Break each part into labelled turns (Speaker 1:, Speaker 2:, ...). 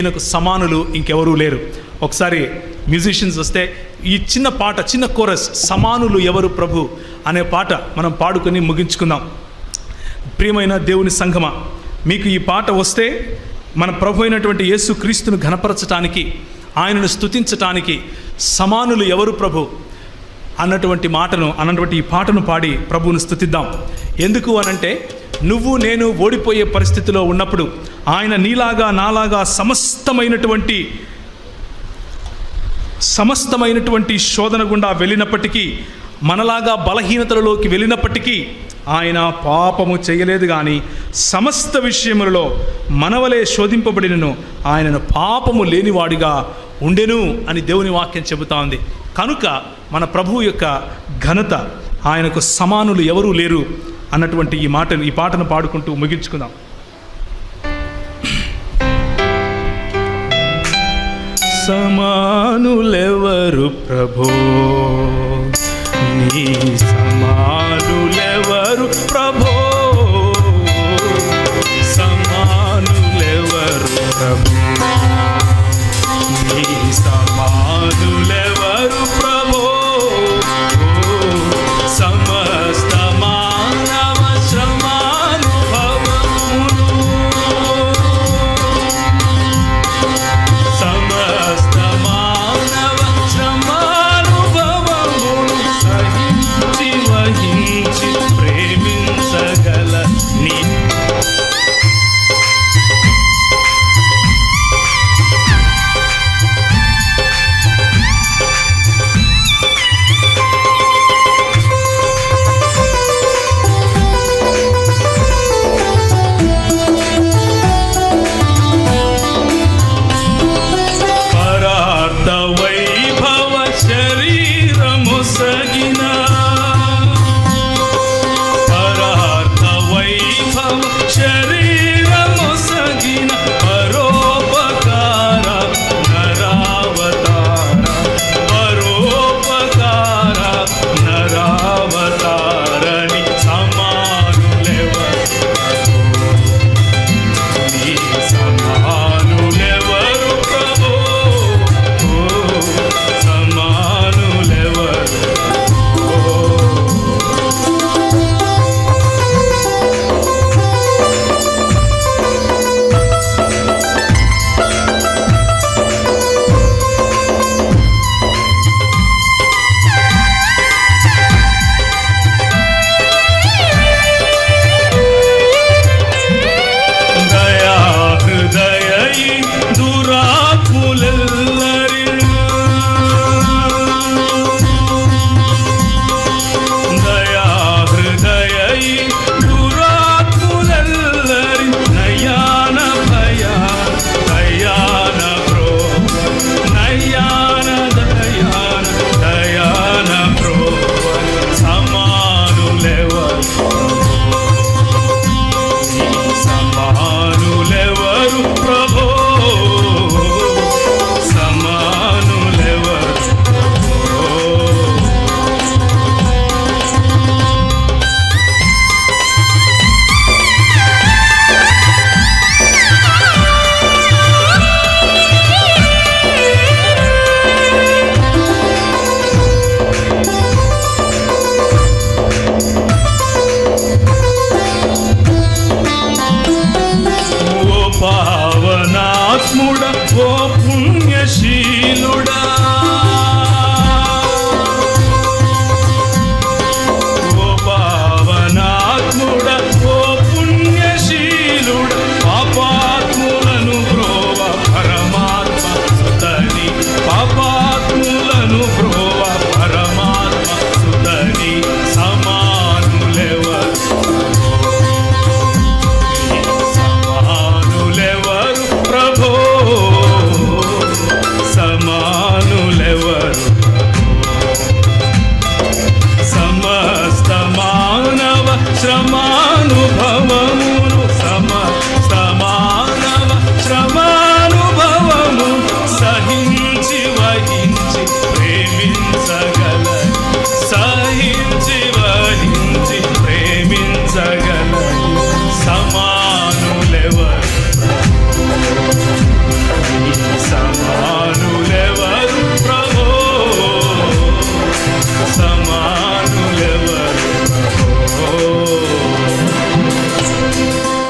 Speaker 1: ఈయనకు సమానులు ఇంకెవరూ లేరు. ఒకసారి మ్యూజిషియన్స్ వస్తే ఈ చిన్న పాట చిన్న కోరస్ సమానులు ఎవరు ప్రభు అనే పాట మనం పాడుకొని ముగించుకుందాం. ప్రియమైన దేవుని సంఘమ మీకు ఈ పాట వస్తే మన ప్రభు అయినటువంటి యేసు క్రీస్తును ఘనపరచటానికి ఆయనను స్థుతించటానికి సమానులు ఎవరు ప్రభు అన్నటువంటి మాటను అన్నటువంటి ఈ పాటను పాడి ప్రభువును స్థుతిద్దాం ఎందుకు అనంటే నువ్వు నేను ఓడిపోయే పరిస్థితిలో ఉన్నప్పుడు ఆయన నీలాగా నాలాగా సమస్తమైనటువంటి సమస్తమైనటువంటి శోధన గుండా వెళ్ళినప్పటికీ మనలాగా బలహీనతలలోకి వెళ్ళినప్పటికీ ఆయన పాపము చేయలేదు కానీ సమస్త విషయములలో మనవలే శోధింపబడినను ఆయనను పాపము లేనివాడిగా ఉండెను అని దేవుని వాక్యం చెబుతా ఉంది కనుక మన ప్రభువు యొక్క ఘనత ఆయనకు సమానులు ఎవరూ లేరు అన్నటువంటి ఈ మాటను ఈ పాటను పాడుకుంటూ ముగించుకుందాం. సమానులెవరు ప్రభో? నీ సమానులెవరు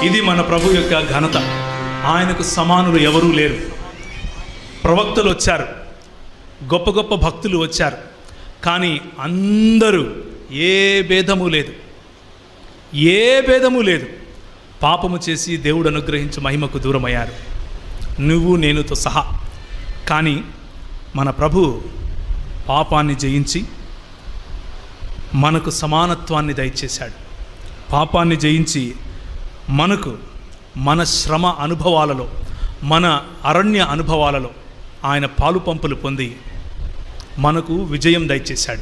Speaker 1: ఇది మన ప్రభు యొక్క ఘనత. ఆయనకు సమానులు ఎవరూ లేరు. ప్రవక్తలు వచ్చారు. గొప్ప గొప్ప భక్తులు వచ్చారు. కానీ అందరూ ఏ భేదము లేదు. ఏ భేదము లేదు. పాపము చేసి దేవుడు అనుగ్రహించి మహిమకు దూరమయ్యారు. నువ్వు నేనుతో సహా. కానీ మన ప్రభు పాపాన్ని జయించి మనకు సమానత్వాన్ని దయచేశాడు. పాపాన్ని జయించి మనకు మన శ్రమ అనుభవాలలో మన అరణ్య అనుభవాలలో ఆయన పాలు పంపులు పొంది మనకు విజయం దయచేశాడు.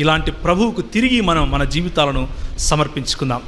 Speaker 1: ఇలాంటి ప్రభువుకు తిరిగి మనం మన జీవితాలను సమర్పించుకుందాం.